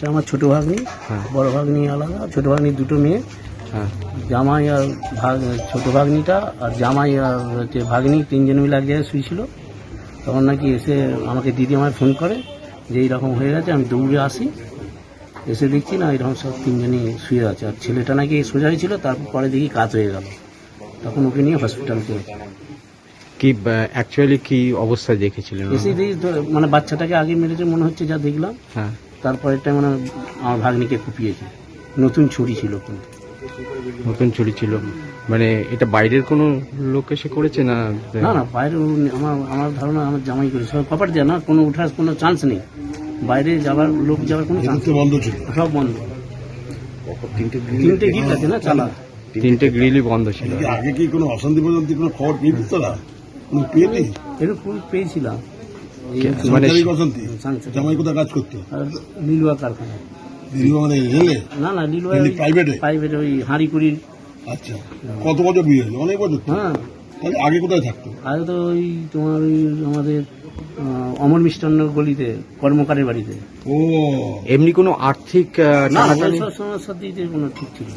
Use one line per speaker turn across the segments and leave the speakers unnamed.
এটা আমার ছোট ভাগ্নি
হ্যাঁ।
বড় ভাগ্নি আলাদা ছোট ভাগ্নির দুটো মেয়ে।
হ্যাঁ।
জামাই আর ভাগ ছোট ভাগ্নিটা আর জামাই আর হচ্ছে ভাগ্নি তিনজন মিলে এক জায়গায় শুয়েছিল। তখন নাকি এসে আমাকে দিদি আমায় ফোন করে যে এইরকম হয়ে গেছে আমি দৌড়ে আসি। এসে দেখছি না এরকম সব তিনজনই শুয়ে আছে। আর ছেলেটা নাকি সোজা হয়েছিল তারপরে দেখি কাজ হয়ে গেল। তখন ওকে নিয়ে হসপিটালকে
কি অ্যাকচুয়ালি কি অবস্থায় দেখেছিলেন?
এসে দেখি মানে বাচ্চাটাকে আগে মেরেছে মনে হচ্ছে যা দেখলাম।
হ্যাঁ।
তারপরেরটা মানে আমার ভাগ্নিকে কুপিয়েছে। নতুন ছুরি ছিল
নতুন ছুরি ছিল। মানে এটা বাইরের কোনো লোক এসে করেছে না?
না না বাইরে আমার আমার ধারণা আমার জামাই করে সব কপার দেয় না কোনো ওঠার কোনো চান্স নেই। বাইরে যাওয়ার লোক যাওয়ার কোনো চান্স
বন্ধ ছিল।
সব বন্ধ। তিনটে গিট আছে না চালা।
তিনটে গ্রিলই বন্ধ ছিল।
আগে কি কোনো অশান্তি পর্যন্ত কোনো খবর পেয়েছিস তোরা? কোনো পেয়েলি
এরকম পেয়েছিলাম।
মানে
সরকারি জামাই কোথায় কাজ করতো।
লিলুয়া কারখানা।
দিদি আমাদের রেলে
না না লিলুয়া
দিল্লি প্রাইভেটে
প্রাইভেট ওই হাঁড়িকুড়ির।
আচ্ছা কত বছর বিয়ে হয়েছে? অনেক বছর
হ্যাঁ।
তাহলে আগে কোথায় থাকতো?
আগে তো ওই তোমার ওই আমাদের অমর মিষ্টান্ন গলিতে কর্মকারের বাড়িতে।
ও।
এমনি কোনো আর্থিক
কোনো ঠিক ছিল।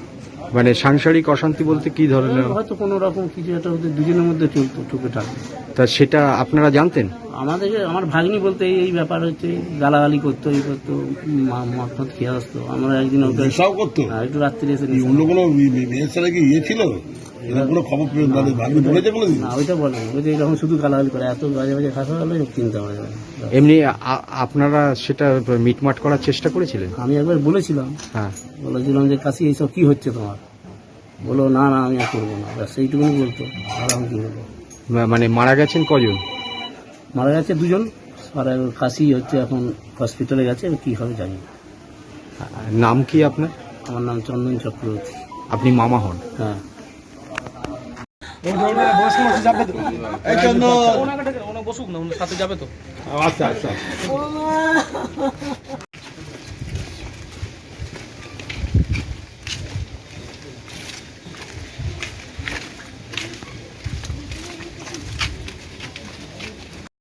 মানে সাংসারিক অশান্তি বলতে কি ধরনের?
হয়তো কোনো রকম কিছু একটা ওদের দুজনের মধ্যে চলতো টুকে টাকে
তা সেটা আপনারা জানতেন?
আমাদের আমার ভাগ্নি বলতে এই- ব্যাপার হচ্ছে গালাগালি করতো এই করতো মদ খেয়ে আসতো। আমরা একদিন
নেশাও করতো?
হ্যাঁ, একটু রাত্রি এসে
অন্য কোনো মেয়ের সাথে কি ইয়ে ছিল? এরকম কোনো খবর মানে ভাগ্নি বলেছে কোনোদিন
না ওইটা বলে ওই যে এরকম শুধু গালাগালি করে এত বাজে বাজে চিন্তা হয়।
এমনি আপনারা সেটা মিটমাট করার চেষ্টা করেছিলেন?
আমি একবার বলেছিলাম।
হ্যাঁ।
বলেছিলাম যে কাশি এইসব কি হচ্ছে তোমার? বলো না না আমি আর করব না। ব্যাস সেইটুকুনি বলতো। আর আমি কি বলব
মানে মারা গেছেন কজন?
মারা গেছে দুজন। আর কাশি হচ্ছে এখন হসপিটালে গেছে কি হবে জানি না।
নাম কি আপনার?
আমার নাম চন্দন চক্রবর্তী।
আপনি মামা হন?
হ্যাঁ।
বসুক না সাথে যাবে তো।
আচ্ছা আচ্ছা।